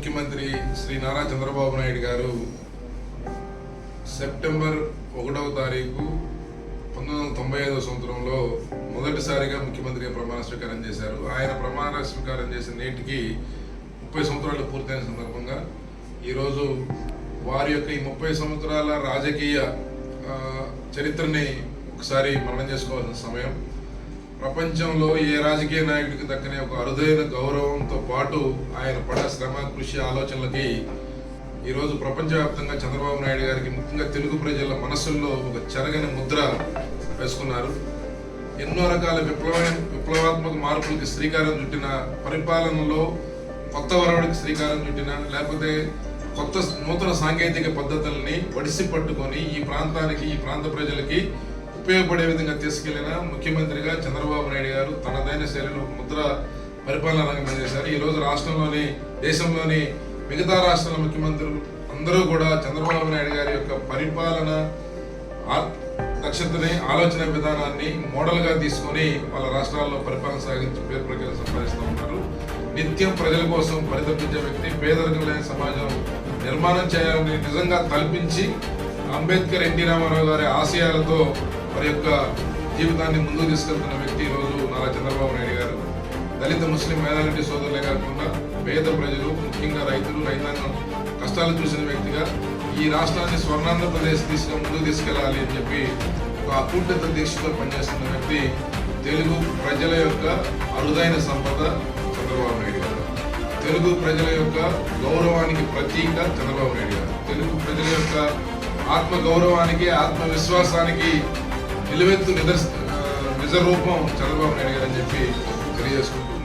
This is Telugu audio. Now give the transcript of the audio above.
ముఖ్యమంత్రి శ్రీ నారా చంద్రబాబు నాయుడు గారు సెప్టెంబర్ ఒకటవ తారీఖు పంతొమ్మిది వందల తొంభై ఐదవ సంవత్సరంలో మొదటిసారిగా ముఖ్యమంత్రిగా ప్రమాణ స్వీకారం చేశారు. ఆయన ప్రమాణ స్వీకారం చేసిన నేటికి ముప్పై సంవత్సరాలు పూర్తయిన సందర్భంగా ఈరోజు వారి యొక్క ఈ ముప్పై సంవత్సరాల రాజకీయ చరిత్రని ఒకసారి మరణం చేసుకోవాల్సిన సమయం. ప్రపంచంలో ఏ రాజకీయ నాయకుడికి దక్కనే ఒక అరుదైన గౌరవంతో పాటు ఆయన పడ శ్రమ కృషి ఆలోచనలకి ఈరోజు ప్రపంచవ్యాప్తంగా చంద్రబాబు నాయుడు గారికి ముఖ్యంగా తెలుగు ప్రజల మనసుల్లో ఒక చెరగని ముద్ర వేసుకున్నారు. ఎన్నో రకాల విప్లవ విప్లవాత్మక మార్పులకి శ్రీకారం చుట్టిన పరిపాలనలో కొత్త వరవడికి శ్రీకారం చుట్టిన లేకపోతే కొత్త నూతన సాంకేతిక పద్ధతుల్ని వడిసి పట్టుకొని ఈ ప్రాంతానికి ఈ ప్రాంత ప్రజలకి ఉపయోగపడే విధంగా తీసుకెళ్ళిన ముఖ్యమంత్రిగా చంద్రబాబు నాయుడు గారు తనదైన శైలిలో ముద్ర పరిపాలన రంగం పనిచేశారు. చేశారు ఈ రోజు రాష్ట్రంలోని దేశంలోని మిగతా రాష్ట్రాల ముఖ్యమంత్రులు అందరూ కూడా చంద్రబాబు నాయుడు గారి యొక్క పరిపాలన దక్షతని ఆలోచన విధానాన్ని మోడల్గా తీసుకొని వాళ్ళ రాష్ట్రాల్లో పరిపాలన సాగించి పేరు ప్రఖ్యాతి సంపాదిస్తూ ఉన్నారు. నిత్యం ప్రజల కోసం పరితపించే వ్యక్తి పేదరికం లేని సమాజం నిర్మాణం చేయాలని నిజంగా కల్పించి అంబేద్కర్ ఎన్టీ రామారావు గారి ఆశయాలతో వారి యొక్క జీవితాన్ని ముందుకు తీసుకెళ్తున్న వ్యక్తి ఈరోజు నారా చంద్రబాబు నాయుడు గారు. దళిత ముస్లిం మైనారిటీ సోదరులే కాకుండా పేద ప్రజలు ముఖ్యంగా రైతులు రైతాంగం కష్టాలు చూసిన వ్యక్తిగా ఈ రాష్ట్రాన్ని స్వర్ణాంధ్రప్రదేశ్ తీసుకు ముందుకు తీసుకెళ్ళాలి అని చెప్పి ఒక అకుంఠిత దీక్షతో పనిచేస్తున్న వ్యక్తి తెలుగు ప్రజల యొక్క అరుదైన సంపద చంద్రబాబు నాయుడు గారు. తెలుగు ప్రజల యొక్క గౌరవానికి ప్రతీక చంద్రబాబు నాయుడు గారు. తెలుగు ప్రజల యొక్క ఆత్మ గౌరవానికి ఆత్మవిశ్వాసానికి నిలువెత్తు నిదర్శ నిజ రూపం చంద్రబాబు నాయుడు గారు అని చెప్పి తెలియజేసుకుంటున్నాను